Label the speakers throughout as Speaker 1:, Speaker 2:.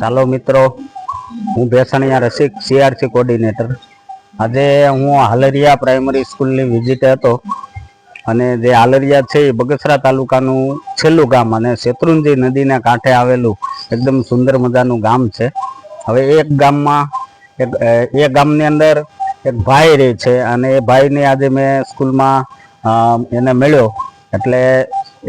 Speaker 1: ચાલો મિત્રો, હું ભેસાણીયા રસિક સીઆરસી કોર્ડિનેટર આજે હું હાલરિયા પ્રાઇમરી સ્કૂલની વિઝિટે હતો અને જે હાલરિયા છે એ બગસરા તાલુકાનું છેલ્લું ગામ અને શેત્રુંજી નદીના કાંઠે આવેલું એકદમ સુંદર મજાનું ગામ છે. હવે એક ગામમાં, એક એ ગામની અંદર એક ભાઈ રહે છે અને એ ભાઈને આજે મેં સ્કૂલમાં એને મળ્યો. એટલે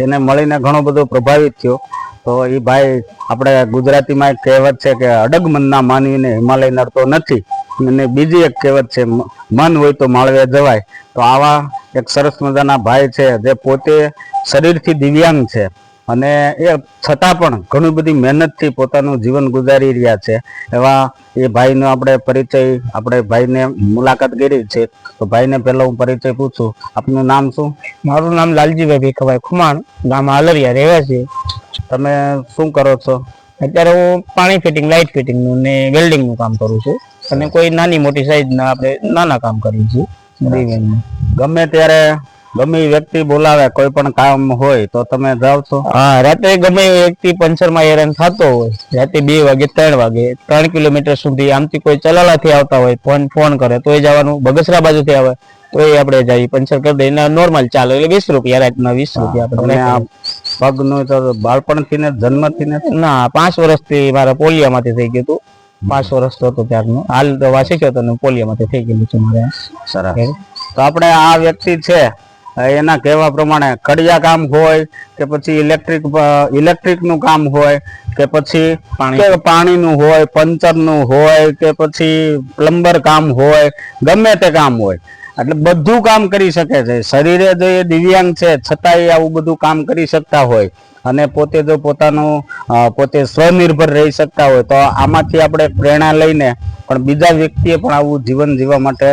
Speaker 1: એને મળીને ઘણો બધો પ્રભાવિત થયો. તો એ ભાઈ આપણે ગુજરાતીમાં એક કહેવત છે કે અડગ મનના માનવીને હિમાલય નડતો નથી, અને બીજી એક કહેવત છે મન હોય તો માળવે જવાય. તો આવા એક સરસ મજાના ભાઈ છે, જે પોતે શરીરથી દિવ્યાંગ છે, અને એ છતાં પણ ઘણી બધી મહેનતથી પોતાનું જીવન ગુજારી રહ્યા છે. એવા એ ભાઈનો આપણે પરિચય, આપણે ભાઈને મુલાકાત કરી છે. તો ભાઈને પહેલા હું પરિચય પૂછું. આપનું નામ શું?
Speaker 2: મારું નામ લાલજીભાઈ ભીખાભાઈ ખુમાણ, ગામ રહેવા રહેવાસી.
Speaker 1: તમે શું કરો છો?
Speaker 2: અત્યારે હું પાણી ફિટિંગ લાઇટ ફિટિંગનું ને વેલ્ડિંગનું કામ કરું છું. અને કોઈ નાની મોટી સાઈઝ ના આપણે નાના કામ કરીએ છીએ
Speaker 1: ગમે ત્યારે ગમે વ્યક્તિ બોલાવે કોઈ પણ કામ હોય તો તમે જાવ છો?
Speaker 2: હા રાત્રે ગમે વ્યક્તિ પંચરમાં હેરાન થતો હોય રાતે બે વાગે ત્રણ વાગે ત્રણ કિલોમીટર સુધી આમથી કોઈ ચલાલાથી આવતા હોય ફોન ફોન કરે તોય જવાનું બગસરા બાજુથી આવે. તોય આપણે જાય પંચર કરી દઈએ નોર્મલ ચાલે. એટલે વીસ રૂપિયા રાતના વીસ રૂપિયા આપણે
Speaker 1: આ પગનું તો બાળપણથી ને જન્મથી ને
Speaker 2: ના પાંચ વર્ષથી મારા પોલિયામાંથી થઈ ગયું હતું પાંચ વર્ષ તો હતો ત્યારનું. હાલ દવા શીખ્યો હતો ને પોલિયામાંથી થઈ ગયેલું છે મારે.
Speaker 1: સરસ. તો આપણે આ વ્યક્તિ છે એના કહેવા પ્રમાણે કડિયા કામ હોય કે પછી ઇલેક્ટ્રિક ઇલેક્ટ્રિકનું કામ હોય કે પછી પાણીનું હોય પંચરનું હોય કે પછી પ્લમ્બર કામ હોય ગમે તે કામ હોય. એટલે બધું કામ કરી શકે છે. શરીરે જો એ દિવ્યાંગ છે, છતાંય આવું બધું કામ કરી શકતા હોય અને પોતે જો પોતાનું પોતે સ્વનિર્ભર રહી શકતા હોય, તો આમાંથી આપણે પ્રેરણા લઈને પણ બીજા વ્યક્તિએ પણ આવું જીવન જીવવા માટે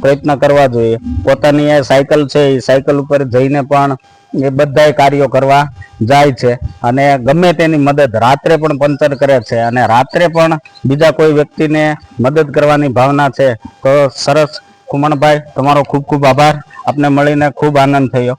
Speaker 1: પ્રયત્ન કરવા જોઈએ. પોતાની એ સાયકલ છે, એ સાયકલ ઉપર જઈને પણ એ બધાય કાર્યો કરવા જાય છે અને ગમે તેની મદદ રાત્રે પણ પંચર કરે છે અને રાત્રે પણ બીજા કોઈ વ્યક્તિને મદદ કરવાની ભાવના છે, તો સરસ કુમણભાઈ તમારો ખૂબ ખૂબ આભાર. આપને મળીને ખૂબ આનંદ થયો.